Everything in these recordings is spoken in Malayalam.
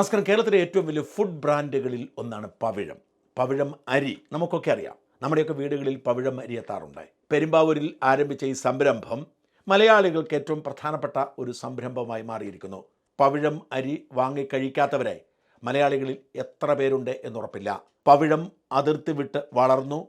നമസ്കാരം. കേരളത്തിലെ ഏറ്റവും വലിയ ഫുഡ് ബ്രാൻഡുകളിൽ ഒന്നാണ് പവിഴം. പവിഴം അരി. നമുക്കൊക്കെ അറിയാം. നമ്മുടെയൊക്കെ വീടുകളിൽ പവിഴം അരി എത്താറുണ്ട്. പെരുമ്പാവൂരിൽ ആരംഭിച്ച ഈ സംരംഭം മലയാളികൾക്ക് ഏറ്റവും പ്രധാനപ്പെട്ട ഒരു സംരംഭമായി മാറിയിരിക്കുന്നു. പവിഴം അരി വാങ്ങിക്കഴിക്കാത്തവരെ മലയാളികളിൽ എത്ര പേരുണ്ട് എന്നുറപ്പില്ല. പവിഴം അതിർത്തി വിട്ട് വളർന്നു.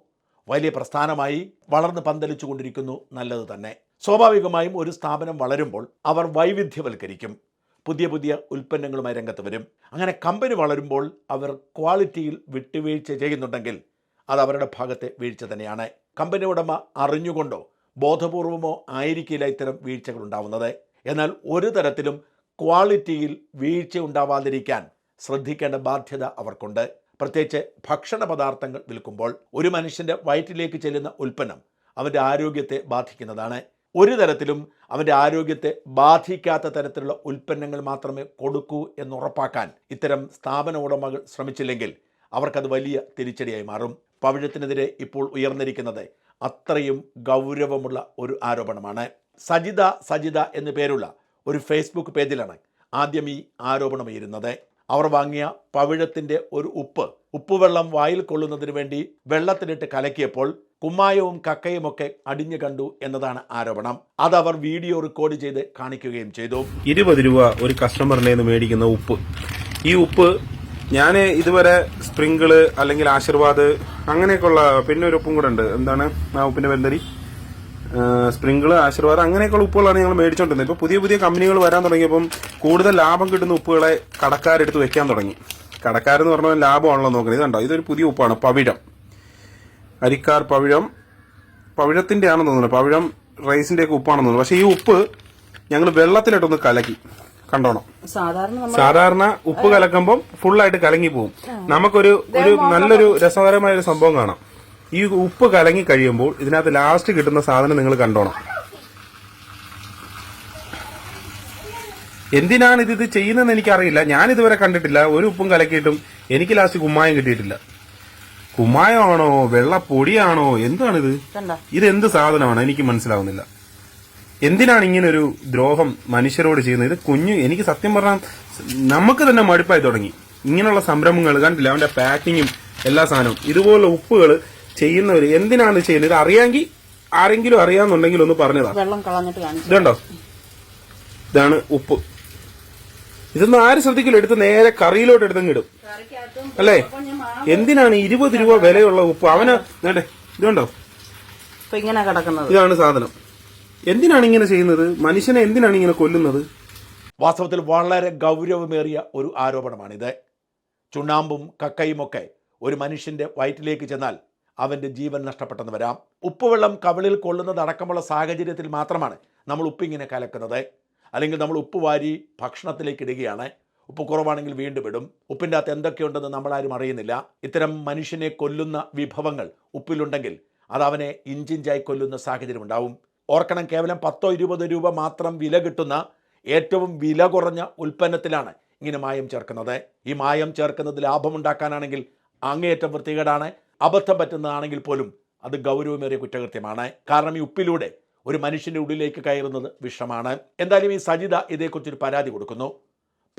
വലിയ പ്രസ്ഥാനമായി വളർന്ന് പന്തലിച്ചു കൊണ്ടിരിക്കുന്നു നല്ലത് തന്നെ. സ്വാഭാവികമായും ഒരു സ്ഥാപനം വളരുമ്പോൾ അവർ വൈവിധ്യവൽക്കരിക്കും. പുതിയ പുതിയ ഉൽപ്പന്നങ്ങളുമായി രംഗത്ത് വരും. അങ്ങനെ കമ്പനി വളരുമ്പോൾ അവർ ക്വാളിറ്റിയിൽ വിട്ടുവീഴ്ച ചെയ്യുന്നുണ്ടെങ്കിൽ അത് അവരുടെ ഭാഗത്തെ വീഴ്ച തന്നെയാണ്. കമ്പനി ഉടമ അറിഞ്ഞുകൊണ്ടോ ബോധപൂർവമോ ആയിരിക്കില്ല ഇത്തരം വീഴ്ചകൾ ഉണ്ടാവുന്നത്. എന്നാൽ ഒരു തരത്തിലും ക്വാളിറ്റിയിൽ വീഴ്ച ഉണ്ടാവാതിരിക്കാൻ ശ്രദ്ധിക്കേണ്ട ബാധ്യത അവർക്കുണ്ട്. പ്രത്യേകിച്ച് ഭക്ഷണ പദാർത്ഥങ്ങൾ വിൽക്കുമ്പോൾ ഒരു മനുഷ്യന്റെ വയറ്റിലേക്ക് ചെല്ലുന്ന ഉൽപ്പന്നം അവന്റെ ആരോഗ്യത്തെ ബാധിക്കുന്നതാണ്. ഒരു തരത്തിലും അവന്റെ ആരോഗ്യത്തെ ബാധിക്കാത്ത തരത്തിലുള്ള ഉൽപ്പന്നങ്ങൾ മാത്രമേ കൊടുക്കൂ എന്ന് ഉറപ്പാക്കാൻ ഇത്തരം സ്ഥാപന ഉടമകൾ ശ്രമിച്ചില്ലെങ്കിൽ അവർക്കത് വലിയ തിരിച്ചടിയായി മാറും. പവിഴത്തിനെതിരെ ഇപ്പോൾ ഉയർന്നിരിക്കുന്നത് അത്രയും ഗൗരവമുള്ള ഒരു ആരോപണമാണ്. സജിത സജിത എന്നു പേരുള്ള ഒരു ഫേസ്ബുക്ക് പേജിലാണ് ആദ്യം ഈ ആരോപണം ഉയരുന്നത്. അവർ വാങ്ങിയ പവിഴത്തിന്റെ ഒരു ഉപ്പ് ഉപ്പുവെള്ളം വായിൽ കൊള്ളുന്നതിന് വേണ്ടി വെള്ളത്തിലിട്ട് കലക്കിയപ്പോൾ കുമ്മായവും കക്കയുമൊക്കെ അടിഞ്ഞു കണ്ടു എന്നതാണ് ആരോപണം. അത് അവർ വീഡിയോ റെക്കോർഡ് ചെയ്ത് കാണിക്കുകയും ചെയ്തു. ഇരുപത് രൂപ ഒരു കസ്റ്റമറിനെ മേടിക്കുന്ന ഉപ്പ്. ഈ ഉപ്പ് ഞാൻ ഇതുവരെ സ്പ്രിങ്കിൾ അല്ലെങ്കിൽ ആശീർവാദ് അങ്ങനെയൊക്കെയുള്ള പിന്നെ ഒരു ഉപ്പും കൂടെ ഉണ്ട്. എന്താണ് ആ ഉപ്പിന്റെ പേരെന്തരി സ്പ്രിങ്കിൾ ആശീർവാദ് അങ്ങനെയൊക്കെയുള്ള ഉപ്പുകളാണ് ഞങ്ങൾ മേടിച്ചോണ്ടിരുന്നത്. ഇപ്പൊ പുതിയ പുതിയ കമ്പനികൾ വരാൻ തുടങ്ങിയപ്പം കൂടുതൽ ലാഭം കിട്ടുന്ന ഉപ്പുകളെ കടക്കാരെടുത്ത് വെക്കാൻ തുടങ്ങി. കടക്കാരെന്ന് പറഞ്ഞാൽ ലാഭമാണല്ലോ നോക്കുന്നത്. ഇതുണ്ടോ? ഇതൊരു പുതിയ ഉപ്പാണ് പവിഴം. അരിക്കാർ പവിഴം. പവിഴത്തിന്റെ ആണെന്ന് തോന്നുന്നു. പവിഴം റൈസിന്റെ ഒക്കെ ഉപ്പാണെന്ന് തോന്നുന്നു. പക്ഷേ ഈ ഉപ്പ് ഞങ്ങൾ വെള്ളത്തിലിട്ടൊന്ന് കലക്കി. കണ്ടോണം? സാധാരണ ഉപ്പ് കലക്കുമ്പം ഫുള്ളായിട്ട് കലങ്ങി പോകും നമുക്കൊരു ഒരു നല്ലൊരു രസകരമായ ഒരു സംഭവം കാണാം. ഈ ഉപ്പ് കലങ്ങി കഴിയുമ്പോൾ ഇതിനകത്ത് ലാസ്റ്റ് കിട്ടുന്ന സാധനം നിങ്ങൾ കണ്ടോണം. എന്തിനാണ് ഇത് ഇത് ചെയ്യുന്നതെന്ന് എനിക്കറിയില്ല. ഞാൻ ഇതുവരെ കണ്ടിട്ടില്ല. ഒരു ഉപ്പും കലക്കിയിട്ടും എനിക്ക് ലാസ്റ്റ് കുമ്മായം കിട്ടിയിട്ടില്ല. കുമ്മായമാണോ? വെള്ളപ്പൊടിയാണോ? എന്താണിത് ഇത് എന്ത് സാധനമാണ്? എനിക്ക് മനസ്സിലാവുന്നില്ല. എന്തിനാണ് ഇങ്ങനെ ഒരു ദ്രോഹം മനുഷ്യരോട് ചെയ്യുന്നത്? ഇത് കുഞ്ഞു എനിക്ക് സത്യം പറഞ്ഞാൽ നമുക്ക് തന്നെ മടുപ്പായി തുടങ്ങി. ഇങ്ങനെയുള്ള സംരംഭങ്ങൾ കണ്ടില്ല? അവന്റെ പാക്കിങ്ങും എല്ലാ സാധനവും. ഇതുപോലുള്ള ഉപ്പുകൾ ചെയ്യുന്നവർ എന്തിനാണ് ചെയ്യുന്നത്? ഇത് അറിയാമെങ്കിൽ ആരെങ്കിലും അറിയാന്നുണ്ടെങ്കിൽ ഒന്ന് പറഞ്ഞതാ. വെള്ളം കളഞ്ഞിട്ട് കാണിച്ചു ഇതുണ്ടോ? ഇതാണ് ഉപ്പ്. ഇതൊന്നും ആര് ശ്രദ്ധിക്കില്ല. എടുത്ത് നേരെ കറിയിലോട്ട് എടുത്തങ്ങ് ഇടും. അല്ലേ? എന്തിനാണ് ഇരുപത് രൂപ വിലയുള്ള ഉപ്പ്? അവന് വേണ്ടേ ഇതുണ്ടോ ഇങ്ങനെ കിടക്കുന്നത്. ഇതാണ് സാധനം. എന്തിനാണ് ഇങ്ങനെ ചെയ്യുന്നത്? മനുഷ്യനെ എന്തിനാണ് ഇങ്ങനെ കൊല്ലുന്നത്? വാസ്തവത്തിൽ വളരെ ഗൗരവമേറിയ ഒരു ആരോപണമാണിത്. ചുണ്ണാമ്പും കക്കയും ഒക്കെ ഒരു മനുഷ്യന്റെ വയറ്റിലേക്ക് ചെന്നാൽ അവന്റെ ജീവൻ നഷ്ടപ്പെട്ടെന്ന് വരാം. ഉപ്പുവെള്ളം കവിളിൽ കൊള്ളുന്നതടക്കമുള്ള സാഹചര്യത്തിൽ മാത്രമാണ് നമ്മൾ ഉപ്പിങ്ങനെ കലക്കുന്നത്. അല്ലെങ്കിൽ നമ്മൾ ഉപ്പ് വാരി ഭക്ഷണത്തിലേക്ക് ഇടുകയാണ്. ഉപ്പ് കുറവാണെങ്കിൽ വീണ്ടും ഇടും. ഉപ്പിന്റെ അകത്ത് എന്തൊക്കെയുണ്ടെന്ന് നമ്മളാരും അറിയുന്നില്ല. ഇത്തരം മനുഷ്യനെ കൊല്ലുന്ന വിഭവങ്ങൾ ഉപ്പിലുണ്ടെങ്കിൽ അത് അവനെ ഇഞ്ചിഞ്ചായി കൊല്ലുന്ന സാഹചര്യം ഉണ്ടാവും. ഓർക്കണം കേവലം പത്തോ ഇരുപതോ രൂപ മാത്രം വില കിട്ടുന്ന ഏറ്റവും വില കുറഞ്ഞ ഉൽപ്പന്നത്തിലാണ് ഇങ്ങനെ മായം ചേർക്കുന്നത്. ഈ മായം ചേർക്കുന്നത് ലാഭമുണ്ടാക്കാനാണെങ്കിൽ അങ്ങേയറ്റം വൃത്തികേടാണ്. അബദ്ധം പറ്റുന്നതാണെങ്കിൽ പോലും അത് ഗൗരവമേറിയ കുറ്റകൃത്യമാണ്. കാരണം ഈ ഉപ്പിലൂടെ ഒരു മനുഷ്യന്റെ ഉള്ളിലേക്ക് കയറുന്നത് വിഷമാണ്. എന്തായാലും ഈ സജിത ഇതേക്കുറിച്ചൊരു പരാതി കൊടുക്കുന്നു.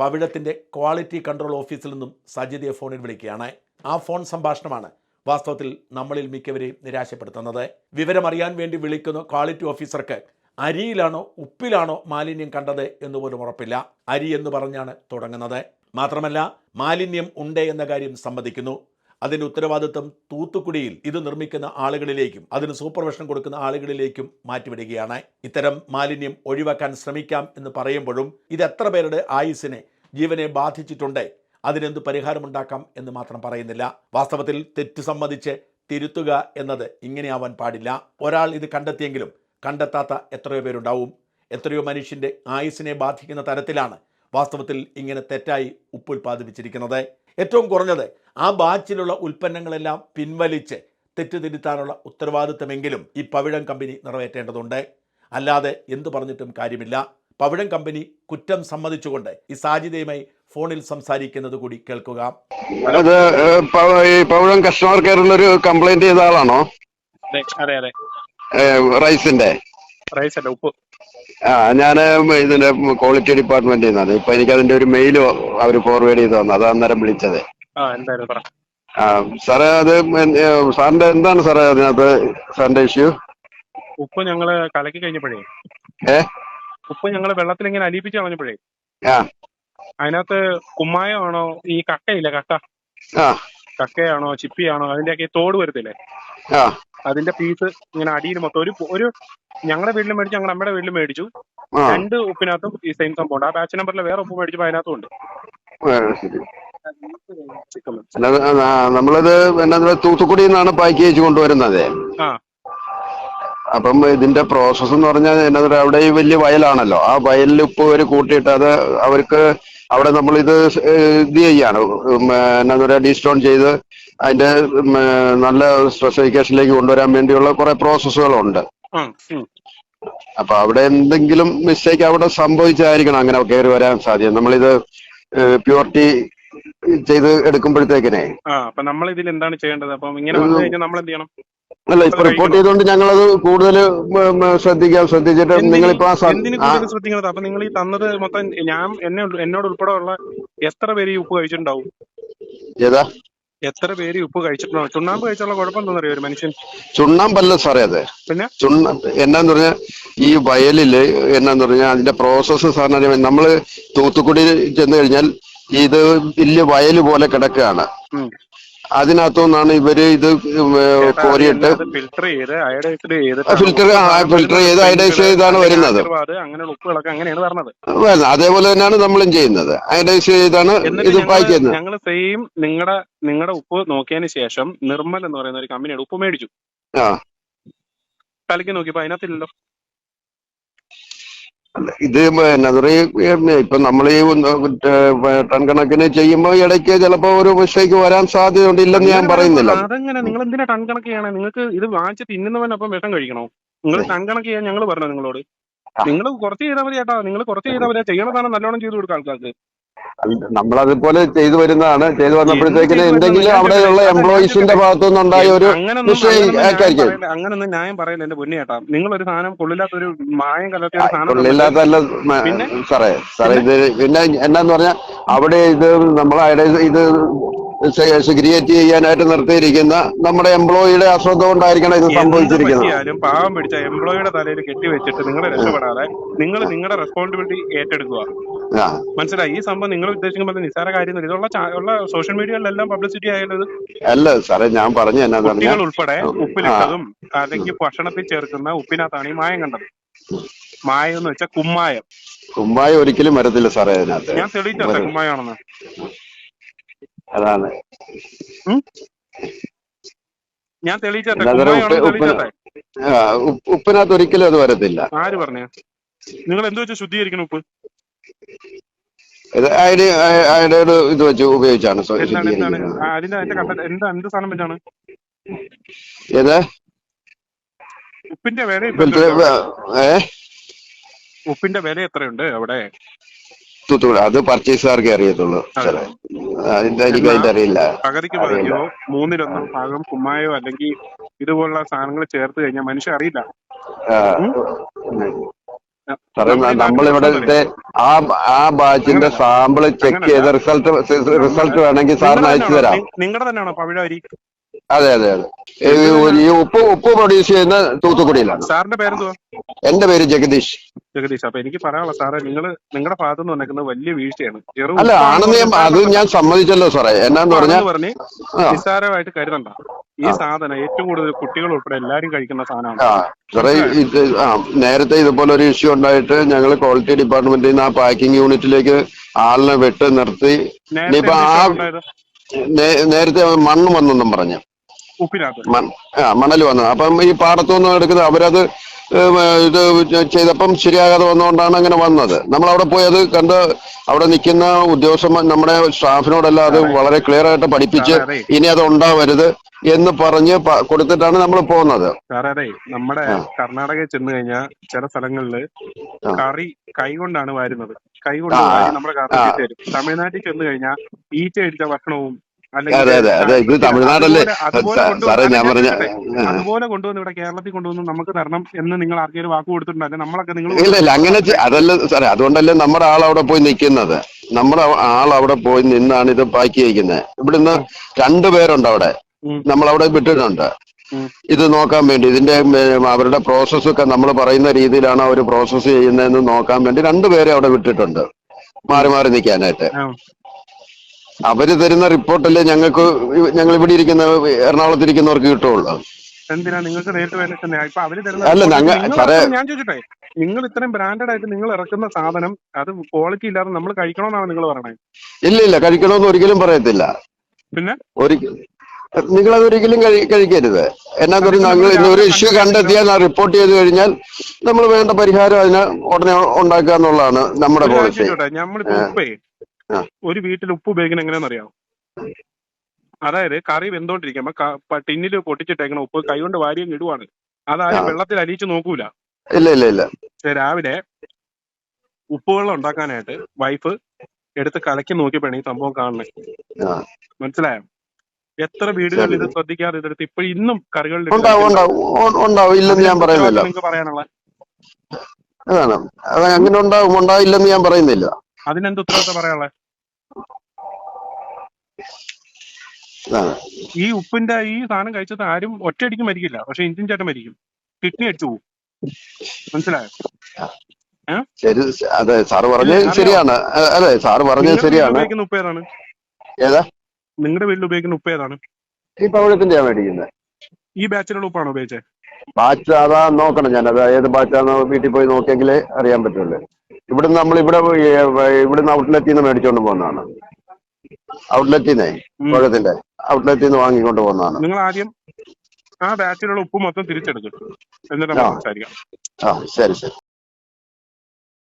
പവിഴത്തിന്റെ ക്വാളിറ്റി കൺട്രോൾ ഓഫീസിൽ നിന്നും സജിതയെ ഫോണിൽ വിളിക്കുകയാണ്. ആ ഫോൺ സംഭാഷണമാണ് വാസ്തവത്തിൽ നമ്മളിൽ മിക്കവരെയും നിരാശപ്പെടുത്തുന്നത്. വിവരമറിയാൻ വേണ്ടി വിളിക്കുന്ന ക്വാളിറ്റി ഓഫീസർക്ക് അരിയിലാണോ ഉപ്പിലാണോ മാലിന്യം കണ്ടത് എന്ന് പോലും ഉറപ്പില്ല. അരി എന്ന് പറഞ്ഞാണ് തുടങ്ങുന്നത്. മാത്രമല്ല മാലിന്യം ഉണ്ട് എന്ന കാര്യം സമ്മതിക്കുന്നു. അതിന്റെ ഉത്തരവാദിത്വം തൂത്തുക്കുടിയിൽ ഇത് നിർമ്മിക്കുന്ന ആളുകളിലേക്കും അതിന് സൂപ്പർവിഷൻ കൊടുക്കുന്ന ആളുകളിലേക്കും മാറ്റിവിടുകയാണ്. ഇത്തരം മാലിന്യം ഒഴിവാക്കാൻ ശ്രമിക്കാം എന്ന് പറയുമ്പോഴും ഇത് എത്ര പേരുടെ ആയുസ്സിനെ ജീവനെ ബാധിച്ചിട്ടുണ്ട് അതിനെന്ത് പരിഹാരമുണ്ടാക്കാം എന്ന് മാത്രം പറയുന്നില്ല. വാസ്തവത്തിൽ തെറ്റ് സമ്മതിച്ച് തിരുത്തുക എന്നത് ഇങ്ങനെയാവാൻ പാടില്ല. ഒരാൾ ഇത് കണ്ടെത്തിയെങ്കിലും കണ്ടെത്താത്ത എത്രയോ പേരുണ്ടാവും. എത്രയോ മനുഷ്യന്റെ ആയുസ്സിനെ ബാധിക്കുന്ന തരത്തിലാണ് വാസ്തവത്തിൽ ഇങ്ങനെ തെറ്റായി ഉപ്പ് ഉൽപ്പാദിപ്പിച്ചിരിക്കുന്നത്. ഏറ്റവും കുറഞ്ഞത് ആ ബാച്ചിലുള്ള ഉൽപ്പന്നങ്ങളെല്ലാം പിൻവലിച്ച് തെറ്റുതിരുത്താനുള്ള ഉത്തരവാദിത്തമെങ്കിലും ഈ പവിഴം കമ്പനി നിറവേറ്റേണ്ടതുണ്ട്. അല്ലാതെ എന്തു പറഞ്ഞിട്ടും കാര്യമില്ല. പവിഴം കമ്പനി കുറ്റം സമ്മതിച്ചുകൊണ്ട് ഈ സാജിതയുമായി ഫോണിൽ സംസാരിക്കുന്നത് കൂടി കേൾക്കുക. അത് ഈ പൗഴം കസ്റ്റമർ കെയറിൽ ഒരു കംപ്ലൈന്റ് ചെയ്ത ആളാണോ? അതെ അതെ അതെ. റൈസിന്റെ. റൈസ് അല്ല ഉപ്പ്. ആ ഞാൻ ഇതിന്റെ ക്വാളിറ്റി ഡിപ്പാർട്ട്മെന്റിൽ നിന്നാണ് ഇപ്പൊ എനിക്ക് അതിന്റെ ഒരു മെയിൽ അവർ ഫോർവേഡ് ചെയ്ത് തന്നു. അത് അന്നേരം വിളിച്ചത്. ആ എന്തായാലും പറ. ആ സാറേ അത് സാറിന്റെ എന്താണ് സാറേ അതിനകത്ത് സാറിന്റെ ഇഷ്യൂ ഉപ്പ് ഞങ്ങൾ കലക്കി കഴിഞ്ഞപ്പോഴേ. ഏ? ഉപ്പ് ഞങ്ങൾ വെള്ളത്തിൽ ഇങ്ങനെ അലിയിപ്പിച്ച് കളഞ്ഞപ്പോഴേ. ആ. അതിനകത്ത് കുമ്മായമാണോ ഈ കക്കയില്ല കക്ക? ആ. കക്കയാണോ ചിപ്പിയാണോ അതിന്റെയൊക്കെ ഒക്കെ തോട് വരത്തില്ലേ? അതിന്റെ പീസ് ഇങ്ങനെ അടിയിൽ മൊത്തം ഒരു ഒരു ഞങ്ങളുടെ വീട്ടിൽ മേടിച്ചു ഞങ്ങളുടെ അമ്മയുടെ വീട്ടിൽ മേടിച്ചു. രണ്ട് ഉപ്പിനകത്തും ഈ സെയിം സംഭവം ഉണ്ട്. ആ ബാച്ച് നമ്പറിൽ വേറെ ഉപ്പ് മേടിച്ചപ്പോൾ അതിനകത്തും ഉണ്ട്. നമ്മളിത് എന്നാ തൂത്തുക്കുടിയിൽ നിന്നാണ് പാക്കേജ് കൊണ്ടുവരുന്നത്. ആ. അപ്പം ഇതിന്റെ പ്രോസസ്സ് എന്ന് പറഞ്ഞാൽ എന്നാ അവിടെ ഈ വലിയ വയലാണല്ലോ. ആ വയലിൽ ഉപ്പ് ഒരു കൂട്ടിയിട്ട് അത് അവർക്ക് അവിടെ നമ്മൾ ഇത് ഇത് ചെയ്യാണ് നഗര എന്നാ പറയാ ഡീസ്റ്റോൺ ചെയ്ത് അതിന്റെ നല്ല സ്പെസിഫിക്കേഷനിലേക്ക് കൊണ്ടുവരാൻ വേണ്ടിയുള്ള കുറെ പ്രോസസ്സുകളുണ്ട്. അപ്പൊ അവിടെ എന്തെങ്കിലും മിസ്റ്റേക്ക് അവിടെ സംഭവിച്ചായിരിക്കണം അങ്ങനെ കയറി വരാൻ സാധ്യത. നമ്മളിത് പ്യൂരിറ്റി ചെയ്ത് എടുക്കുമ്പോഴത്തേക്കിനെ. നമ്മൾ ഇതിൽ എന്താണ് ചെയ്യേണ്ടത്? അപ്പം ഇങ്ങനെ നമ്മൾ എന്ത് ചെയ്യണം? അല്ല ഇപ്പൊ റിപ്പോർട്ട് ചെയ്തുകൊണ്ട് ഞങ്ങളത് കൂടുതൽ ശ്രദ്ധിക്കാം ശ്രദ്ധിച്ചിട്ട് നിങ്ങളിപ്പോ ശ്രദ്ധിക്കുന്നത് അപ്പൊ നിങ്ങൾ ഈ തന്നത് മൊത്തം ഞാൻ എന്നെ എന്നോട് ഉൾപ്പെടെ ഉള്ള എത്ര പേര് ഈ ഉപ്പ് കഴിച്ചിട്ടുണ്ടാവും? ഏതാ? എത്ര പേര് ഉപ്പ് കഴിച്ചിട്ടുണ്ടാവും? ചുണ്ണാമ്പ് കഴിച്ചുള്ള കുഴപ്പം എന്താണെന്നറിയോ ഒരു മനുഷ്യൻ? ചുണ്ണാമ്പല്ല സാറേ അതെ. പിന്നെ? ചുണ്ണ എന്നാന്ന് പറഞ്ഞാൽ ഈ വയലിൽ എന്നാന്ന് പറഞ്ഞാൽ അതിന്റെ പ്രോസസ്സ് സാറിന് അറിയാം. നമ്മൾ തൂത്തുക്കുടി ചെന്ന് കഴിഞ്ഞാൽ ഇത് വലിയ വയൽ പോലെ കിടക്കുകയാണ്. അതിനകത്തുനിന്നാണ് ഇവർ ഇത് കോരിയിട്ട് ഫിൽട്ടർ ചെയ്ത് അയഡൈസ്ഡ് ചെയ്ത് ഫിൽറ്റർ ഫിൽറ്റർ ചെയ്ത് ഐഡൈസ് ചെയ്താണ് വരുന്നത്. അങ്ങനെയുള്ള ഉപ്പുകളൊക്കെ അങ്ങനെയാണ് പറഞ്ഞത്. അതേപോലെ തന്നെയാണ് നമ്മളും ചെയ്യുന്നത്. ഐഡൈസ് ചെയ്താണ് ഇത് പാക്ക് ചെയ്യുന്നത് ഞങ്ങൾ സെയിം നിങ്ങളുടെ നിങ്ങളുടെ ഉപ്പ് നോക്കിയതിന് ശേഷം നിർമ്മൽ എന്ന് പറയുന്ന ഒരു കമ്പനിയുടെ ഉപ്പ് മേടിച്ചു ആ. കലക്കി നോക്കിയപ്പോ അതിനകത്തില്ലല്ലോ. ഇത് പറയുക ഇപ്പൊ നമ്മൾ ഈ ടൺ കണക്കിന് ചെയ്യുമ്പോൾ ഇടയ്ക്ക് ചിലപ്പോ ഒരു മിസ്റ്റേക്ക് വരാൻ സാധ്യതയുണ്ട് ഇല്ലെന്ന് ഞാൻ പറയുന്നില്ല. അതെങ്ങനെ? നിങ്ങൾ എന്തിനാ ടൺ കണക്ക് ചെയ്യണേ? നിങ്ങൾക്ക് ഇത് വാങ്ങിച്ച് തിന്നുന്നവനൊപ്പം വിഷം കഴിക്കണോ? നിങ്ങൾ ടൺ കണക്ക് ചെയ്യാൻ ഞങ്ങൾ പറഞ്ഞു നിങ്ങളോട്? നിങ്ങൾ കുറച്ച് ചെയ്താൽ മതി ചേട്ടാ നിങ്ങൾ കുറച്ച് ചെയ്താൽ മതി ചെയ്യണതാണ് നല്ലോണം ചെയ്തു കൊടുക്കുക ആൾക്കാർക്ക്. നമ്മൾ അതുപോലെ ചെയ്തു വരുന്നതാണ് ചെയ്തു വന്നപ്പോഴത്തേക്കിന് എന്തെങ്കിലും അവിടെയുള്ള എംപ്ലോയീസിന്റെ എംപ്ലോയീസിന്റെ ഭാഗത്തുനിന്നുണ്ടായ ഒരു അങ്ങനൊന്നും ന്യായം പറയില്ല. എന്റെ പൊന്നിയേട്ടാ നിങ്ങളൊരു നിങ്ങൾ ഒരു സാധനം കൊള്ളില്ലാത്ത ഒരു മായം കലർത്തിയ സാധനം കൊള്ളില്ലാത്തല്ല? സാറേ സാറേ ഇത് പിന്നെ എന്നാന്ന് പറഞ്ഞാൽ അവിടെ ഇത് നമ്മളെ ഇത് ക്രിയേറ്റ് ചെയ്യാനായിട്ട് നിർത്തിയിരിക്കുന്ന നമ്മുടെ എംപ്ലോയിയുടെ അശ്രദ്ധ കൊണ്ടായിരിക്കണം ഇത് സംഭവിച്ചിരിക്കുന്നത്. പാവം പിടിച്ച എംപ്ലോയിയുടെ തലയിൽ കെട്ടിവെച്ചിട്ട് നിങ്ങൾ രക്ഷപ്പെടാതെ നിങ്ങൾ നിങ്ങളുടെ റെസ്പോൺസിബിലിറ്റി ഏറ്റെടുക്കുക. മനസ്സിലായി? ഈ സംഭവം നിങ്ങൾ ഉദ്ദേശിക്കുമ്പോൾ നിസ്സാര കാര്യം ഇതുള്ള ഉള്ള സോഷ്യൽ മീഡിയകളിലെല്ലാം പബ്ലിസിറ്റി ആയത് അല്ല സാറേ ഞാൻ പറഞ്ഞു നിങ്ങൾ കുട്ടികൾ ഉൾപ്പെടെ ഉപ്പിലിട്ടതും അല്ലെങ്കിൽ ഭക്ഷണത്തിൽ ചേർക്കുന്ന ഉപ്പിനകത്താണ് ഈ മായം കണ്ടത്. മായം എന്ന് വെച്ചാൽ കുമ്മായം. കുമ്മായം ഒരിക്കലും വരത്തില്ല സാറേ അതിനകത്ത് ഞാൻ തെളിയിച്ചേ കുമ്മായമാണെന്ന്. ആ, ഞാൻ ഉപ്പിനകത്ത് ഒരിക്കലും അത് വരത്തില്ല. ആര് പറഞ്ഞു? നിങ്ങൾ എന്ത് വെച്ച് ശുദ്ധീകരിക്കണം ഉപ്പ്? ഇത് അയഡ് ഇത് വെച്ച് ഉപയോഗിച്ചാണ് ഏത്? ഉപ്പിന്റെ വില ഉപ്പിന്റെ വില എത്രയുണ്ട് അവിടെ? തൂത്തുക്കുടി അത് പർച്ചേസുകാർക്കേ അറിയത്തുള്ളൂ. സാറേ. അതിന്റെ എനിക്ക് അതിന്റെ അറിയില്ല. പകുതിക്ക്. പകുതിയോ മൂന്നിലൊന്നും ഭാഗം കുമ്മായോ അല്ലെങ്കിൽ ഇതുപോലുള്ള സാധനങ്ങൾ ചേർത്ത് കഴിഞ്ഞാൽ മനുഷ്യൻ അറിയില്ല. സാറേ നമ്മളിവിടുത്തെ ആ ആ ബാച്ചിന്റെ. സാമ്പിൾ ചെക്ക് ചെയ്ത് ചെയ്ത റിസൾട്ട് റിസൾട്ട് വേണമെങ്കിൽ സാറിന് അയച്ചു തരാം. നിങ്ങളുടെ തന്നെയാണോ പവിഴ അരി അതെ അതെ അതെ. ഈ ഉപ്പ് ഉപ്പ് പ്രൊഡ്യൂസ് ചെയ്യുന്ന തൂത്തുക്കുടിയിലാണ്. സാറിന്റെ പേരെന്തുവാ? എന്റെ പേര് ജഗദീഷ്. ജഗദീഷ് അപ്പൊ എനിക്ക് പറയാനുള്ള സാറേ നിങ്ങൾ നിങ്ങളുടെ ഭാഗത്ത് നിന്ന് വന്നേക്കുന്നത് വലിയ വീഴ്ചയാണ്. ചെറു അല്ല ആണെന്ന് ഞാൻ അത് ഞാൻ സമ്മതിച്ചല്ലോ സാറേ. എന്നാന്ന് പറഞ്ഞാൽ പറഞ്ഞ്. നിസ്സാരമായിട്ട് കരുതണ്ട. ഈ സാധനം ഏറ്റവും കൂടുതൽ കുട്ടികൾ ഉൾപ്പെടെ എല്ലാരും കഴിക്കുന്ന സാധനമാണ്. സാറേ ഇത് ആ നേരത്തെ ഇതുപോലെ ഒരു ഇഷ്യൂ ഉണ്ടായിട്ട് ഞങ്ങൾ ക്വാളിറ്റി ഡിപ്പാർട്ട്മെന്റിൽ നിന്ന് ആ പാക്കിംഗ് യൂണിറ്റിലേക്ക് ആളിനെ വെട്ട് നിർത്തി. നേരത്തെ ഇനിയിപ്പോ ആ നേരത്തെ മണ്ണ് വന്നെന്നും പറഞ്ഞു. മണൽ വന്നത്. അപ്പം ഈ പാടത്തുനിന്ന് എടുക്കുന്നത് അവരത് ഇത് ചെയ്തപ്പം ശരിയാകാതെ വന്നുകൊണ്ടാണ് അങ്ങനെ വന്നത്. നമ്മൾ അവിടെ പോയി അത് കണ്ട് അവിടെ നിൽക്കുന്ന ഉദ്യോഗസ്ഥന്മാർ നമ്മുടെ സ്റ്റാഫിനോടെല്ലാം അത് വളരെ ക്ലിയർ ആയിട്ട് പഠിപ്പിച്ച് ഇനി അത് ഉണ്ടാവരുത് എന്ന് പറഞ്ഞ് കൊടുത്തിട്ടാണ് നമ്മൾ പോകുന്നത്. സാറേ നമ്മുടെ. കർണാടകയിൽ ചെന്ന് കഴിഞ്ഞാൽ ചില സ്ഥലങ്ങളിൽ ആ. കറി കൈ കൊണ്ടാണ് വാരുന്നത്. കൈ കൊണ്ട് നമ്മുടെ കറി തരും. തമിഴ്നാട്ടിൽ ചെന്ന് കഴിഞ്ഞാൽ ഈച്ച അടിച്ച ഭക്ഷണവും അതെ അതെ അതെ. ഇത് തമിഴ്നാടല്ലേ? സാറേ ഞാൻ പറഞ്ഞ അതുപോലെ കൊണ്ടുവന്ന് ഇവിടെ കേരളത്തിൽ കൊണ്ടുവന്ന് നമുക്ക് തരണം എന്ന് നിങ്ങൾ ആർക്കെങ്കിലും വാക്ക് കൊടുത്തിട്ടുണ്ടല്ലേ നമ്മളൊക്കെ നിങ്ങൾ ഇല്ല ഇല്ല. അങ്ങനെ അതല്ല സാറേ അതുകൊണ്ടല്ലേ നമ്മുടെ ആൾ അവിടെ പോയി നിൽക്കുന്നത് നമ്മുടെ ആൾ അവിടെ പോയി നിന്നാണ് ഇത് പാക്ക് ചെയ്യിക്കുന്നത് ഇവിടുന്ന് രണ്ടുപേരുണ്ട് അവിടെ. നമ്മൾ നമ്മളവിടെ വിട്ടിട്ടുണ്ട്. ഇത് നോക്കാൻ വേണ്ടി. ഇതിന്റെ അവരുടെ പ്രോസസ്സൊക്കെ നമ്മൾ പറയുന്ന രീതിയിലാണ് അവർ പ്രോസസ്സ് ചെയ്യുന്നതെന്ന് നോക്കാൻ വേണ്ടി രണ്ടുപേരെ അവിടെ വിട്ടിട്ടുണ്ട്. മാറി മാറി നിൽക്കാനായിട്ട്. അവർ തരുന്ന റിപ്പോർട്ടല്ലേ ഞങ്ങൾക്ക് ഞങ്ങൾ ഇവിടെ ഇരിക്കുന്ന എറണാകുളത്ത് ഇരിക്കുന്നവർക്ക് കിട്ടുള്ളൂ എന്തിനാ നിങ്ങൾക്ക് നേരിട്ട് വേണ്ട ഇപ്പൊ അവർ തരുന്ന ഞാൻ നിങ്ങൾ ഇത്രയും ബ്രാൻഡഡ് ആയിട്ട് നിങ്ങൾ ഇറക്കുന്ന സാധനം അത് ക്വാളിറ്റി ഇല്ലാതെ നമ്മൾ കഴിക്കണമെന്നാണ് നിങ്ങൾ പറയുന്നത് ഇല്ല ഇല്ല കഴിക്കണമെന്ന് ഒരിക്കലും പറയത്തില്ല. പിന്നെ? നിങ്ങൾ അത് ഒരിക്കലും കഴിക്കരുത്. എന്നാ പറഞ്ഞാൽ ഞങ്ങൾ ഇന്നൊരു ഒരു ഇഷ്യൂ കണ്ടെത്തിയാൽ റിപ്പോർട്ട് ചെയ്ത് കഴിഞ്ഞാൽ നമ്മൾ വേണ്ട പരിഹാരം അതിനെ ഉടനെ ഉണ്ടാക്കുക എന്നുള്ളതാണ് നമ്മുടെ പോളിസി ഒരു വീട്ടിൽ ഉപ്പ് ഉപയോഗിക്കുന്നത് എങ്ങനെയാണെന്ന് അറിയാമോ അതായത് കറി വെന്തോണ്ടിരിക്കുമ്പോ ടിന്നിൽ പൊട്ടിച്ചിട്ടേക്കണ ഉപ്പ് കൈകൊണ്ട് വാരിയും ഇടുവാണ്. അതായത് വെള്ളത്തിൽ അലിയിച്ച് നോക്കൂല. ഇല്ല ഇല്ല ഇല്ല. രാവിലെ ഉപ്പുവെള്ളം ഉണ്ടാക്കാനായിട്ട് വൈഫ് എടുത്ത് കലക്കി നോക്കിയപ്പോഴാണ് ഈ സംഭവം കാണുന്നത്. മനസ്സിലായോ? എത്ര വീടുകളിൽ ഇത് ശ്രദ്ധിക്കാതെ ഇതെടുത്ത് ഇപ്പൊ ഇന്നും കറികളിൽ ഞാൻ അതിനെന്ത് പറയുന്നില്ല. നിങ്ങൾക്ക് പറയാനുള്ള അതാണ്. അത് അങ്ങനെ ഉണ്ടാവും ഉണ്ടാവില്ലെന്ന് ഞാൻ പറയുന്നില്ല. അതിനെന്ത് ഉത്തരവാദിത്തം പറയാനുള്ള ഈ ഉപ്പിന്റെ ഈ സാധനം കഴിച്ചത് ആരും ഒറ്റയടിക്ക് മരിക്കില്ല. പക്ഷെ ഇഞ്ചിൻ ചേട്ടൻ മരിക്കും. കിഡ്നി അടിച്ചു പോകും മനസ്സിലായോ? ശരി അതെ സാറ് പറഞ്ഞത് ശരിയാണ്. അതെ സാറ് പറഞ്ഞത് ശരിയാണ്. ഉപയോഗിക്കുന്ന ഉപ്പ് ഏതാണ്? ഏതാ? നിങ്ങളുടെ വീട്ടിൽ ഉപയോഗിക്കുന്ന ഉപ്പ് ഏതാണ്? ഈ പൗരത്തിന്റെയാ മേടിക്കുന്നത് ഈ ബാച്ചിലുള്ള ഉപ്പാണോ ഉപയോഗിച്ചത് ബാച്ച് അതാ നോക്കണം ഞാൻ. അത് ഏത് ബാച്ചാന്ന് വീട്ടിൽ പോയി നോക്കിയെങ്കിലേ അറിയാൻ പറ്റുള്ളൂ. ഇവിടുന്ന് നമ്മൾ ഇവിടെ ഇവിടുന്ന് ഔട്ട്ലെറ്റിൽ നിന്ന് മേടിച്ചോണ്ട് പോകുന്നതാണ് ഔട്ട്ലെറ്റിന്നേ. പഴത്തിന്റെ. ഔട്ട്ലെറ്റിൽ നിന്ന് വാങ്ങിക്കൊണ്ട് പോകുന്നതാണ്. നിങ്ങൾ ആദ്യം ആ ബാച്ചിലുള്ള ഉപ്പ് മൊത്തം തിരിച്ചെടുക്കും. എന്നിട്ട്. നമുക്ക് സംസാരിക്കാം. ആ ശരി ശരി.